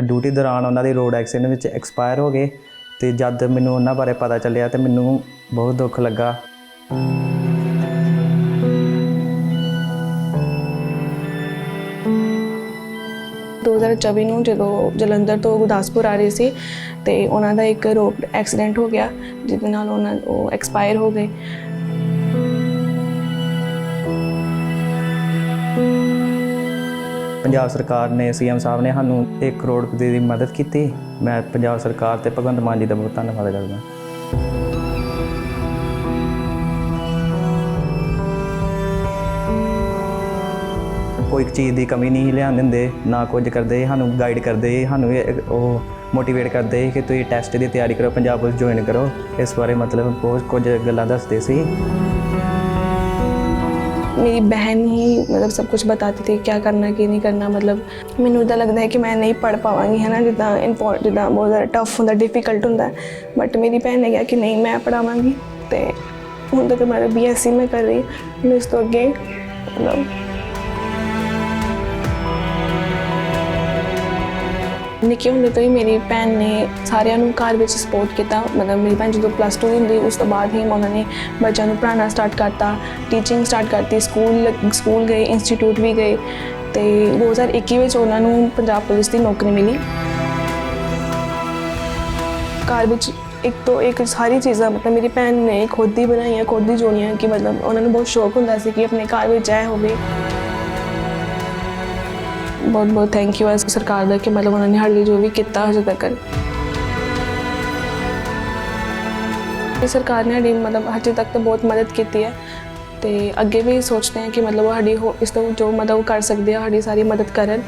Duty ਦੌਰਾਨ ਉਹਨਾਂ ਦੇ ਰੋਡ ਐਕਸੀਡੈਂਟ ਵਿੱਚ ਐਕਸਪਾਇਰ ਹੋ ਗਏ ਤੇ ਜਦ ਮੈਨੂੰ ਉਹਨਾਂ ਬਾਰੇ ਪਤਾ ਚੱਲਿਆ ਤੇ ਮੈਨੂੰ ਬਹੁਤ ਦੁੱਖ ਲੱਗਾ। 2024 ਨੂੰ ਜਦੋਂ ਜਲੰਧਰ ਤੋਂ ਗੁਰਦਾਸਪੁਰ ਆ ਰਹੇ ਸੀ ਤੇ ਉਹਨਾਂ ਦਾ ਇੱਕ ਰੋਡ ਐਕਸੀਡੈਂਟ ਹੋ ਗਿਆ, ਜਿਹਦੇ ਨਾਲ ਉਹਨਾਂ ਉਹ ਐਕਸਪਾਇਰ ਹੋ ਗਏ। ਪੰਜਾਬ ਸਰਕਾਰ ਨੇ, ਸੀਐਮ ਸਾਹਿਬ ਨੇ ਸਾਨੂੰ 1 ਕਰੋੜ ਰੁਪਏ ਦੀ ਮਦਦ ਕੀਤੀ। ਮੈਂ ਪੰਜਾਬ ਸਰਕਾਰ ਤੇ ਭਗਵੰਤ ਮਾਨ ਜੀ ਦਾ ਬਹੁਤ ਧੰਨਵਾਦ ਕਰਦਾ। ਕੋਈ ਚੀਜ਼ ਦੀ ਕਮੀ ਨਹੀਂ ਲਿਆਉਣ ਦਿੰਦੇ, ਨਾ ਕੁਝ ਕਰਦੇ, ਸਾਨੂੰ ਗਾਈਡ ਕਰਦੇ, ਸਾਨੂੰ ਉਹ ਮੋਟੀਵੇਟ ਕਰਦੇ ਕਿ ਤੁਸੀਂ ਟੈਸਟ ਦੀ ਤਿਆਰੀ ਕਰੋ, ਪੰਜਾਬ ਪੁਲਿਸ ਜੁਆਇਨ ਕਰੋ। ਇਸ ਬਾਰੇ ਮਤਲਬ ਬਹੁਤ ਕੁਝ ਗੱਲਾਂ ਦੱਸਦੇ ਸੀ। ਮੇਰੀ ਬਹਿਨ ਹੀ ਮਤਲਬ ਸਭ ਕੁਝ ਬਤਾਤੀ ਥੀ ਕੀ ਕਰਨਾ ਕੀ ਨਹੀਂ ਕਰਨਾ ਮਤਲਬ ਮੈਨੂੰ ਇਦਾਂ ਲੱਗਦਾ ਹੈ ਕਿ ਮੈਂ ਨਹੀਂ ਪੜ ਪਾਵਾਂਗੀ ਹੈ ਨਾ ਜਿੱਦਾਂ ਇੰਪੋਰਟ ਜਿੱਦਾਂ ਬਹੁਤ ਜ਼ਿਆਦਾ ਟਫ ਹੁੰਦਾ ਡਿਫਿਕਲਟ ਹੁੰਦਾ ਬਟ ਮੇਰੀ ਭੈਣ ਨੇ ਕਿਹਾ ਕਿ ਨਹੀਂ ਮੈਂ ਪੜਾਵਾਂਗੀ ਤੇ ਹੁਣ ਤੱਕ ਮੈਂ ਬੀਐਸਸੀ ਮੈਂ ਕਰ ਰਹੀ ਹਾਂ ਇਸ ਤੋਂ ਅੱਗੇ ਮਤਲਬ ਨਿੱਕੇ ਹੁੰਦੇ ਤੋਂ ਹੀ ਮੇਰੀ ਭੈਣ ਨੇ ਸਾਰਿਆਂ ਨੂੰ ਘਰ ਵਿੱਚ ਸਪੋਰਟ ਕੀਤਾ। ਮਤਲਬ ਮੇਰੀ ਭੈਣ ਜਦੋਂ ਪਲੱਸ 2 ਹੁੰਦੀ, ਉਸ ਤੋਂ ਬਾਅਦ ਹੀ ਉਹਨਾਂ ਨੇ ਬੱਚਿਆਂ ਨੂੰ ਪੜ੍ਹਾਉਣਾ ਸਟਾਰਟ ਕਰਤਾ। ਟੀਚਿੰਗ ਸਟਾਰਟ ਕਰਤੀ ਸਕੂਲ ਸਕੂਲ ਗਏ ਇੰਸਟੀਚਿਊਟ ਵੀ ਗਏ। ਤੇ 2021 ਵਿੱਚ ਉਹਨਾਂ ਨੂੰ ਪੰਜਾਬ ਪੁਲਿਸ ਦੀ ਨੌਕਰੀ ਮਿਲੀ। ਘਰ ਵਿੱਚ ਇੱਕ ਤੋਂ ਇੱਕ ਸਾਰੀ ਚੀਜ਼ਾਂ, ਮਤਲਬ ਮੇਰੀ ਭੈਣ ਨੇ ਖੁਦ ਹੀ ਬਣਾਈਆਂ, ਖੁਦ ਹੀ ਜੋੜੀਆਂ ਕਿ ਮਤਲਬ ਉਹਨਾਂ ਨੂੰ ਬਹੁਤ ਸ਼ੌਕ ਹੁੰਦਾ ਸੀ ਕਿ ਆਪਣੇ ਘਰ ਵਿੱਚ ਇਹ ਹੋਵੇ। ਬਹੁਤ ਬਹੁਤ ਥੈਂਕ ਯੂ ਹੈ ਸਰਕਾਰ ਦਾ ਕਿ ਮਤਲਬ ਉਹਨਾਂ ਨੇ ਸਾਡੇ ਲਈ ਜੋ ਵੀ ਕੀਤਾ ਹਜੇ ਤੱਕ। ਇਹ ਸਰਕਾਰ ਨੇ ਸਾਡੀ ਮਤਲਬ ਹਜੇ ਤੱਕ ਤਾਂ ਬਹੁਤ ਮਦਦ ਕੀਤੀ ਹੈ ਤੇ ਅੱਗੇ ਵੀ ਸੋਚਦੇ ਹਾਂ ਕਿ ਮਤਲਬ ਉਹ ਸਾਡੀ ਹੋ- ਇਸ ਤੋਂ ਜੋ ਮਦਦ ਉਹ ਕਰ ਸਕਦੇ ਆ, ਸਾਡੀ ਸਾਰੀ ਮਦਦ ਕਰਨ।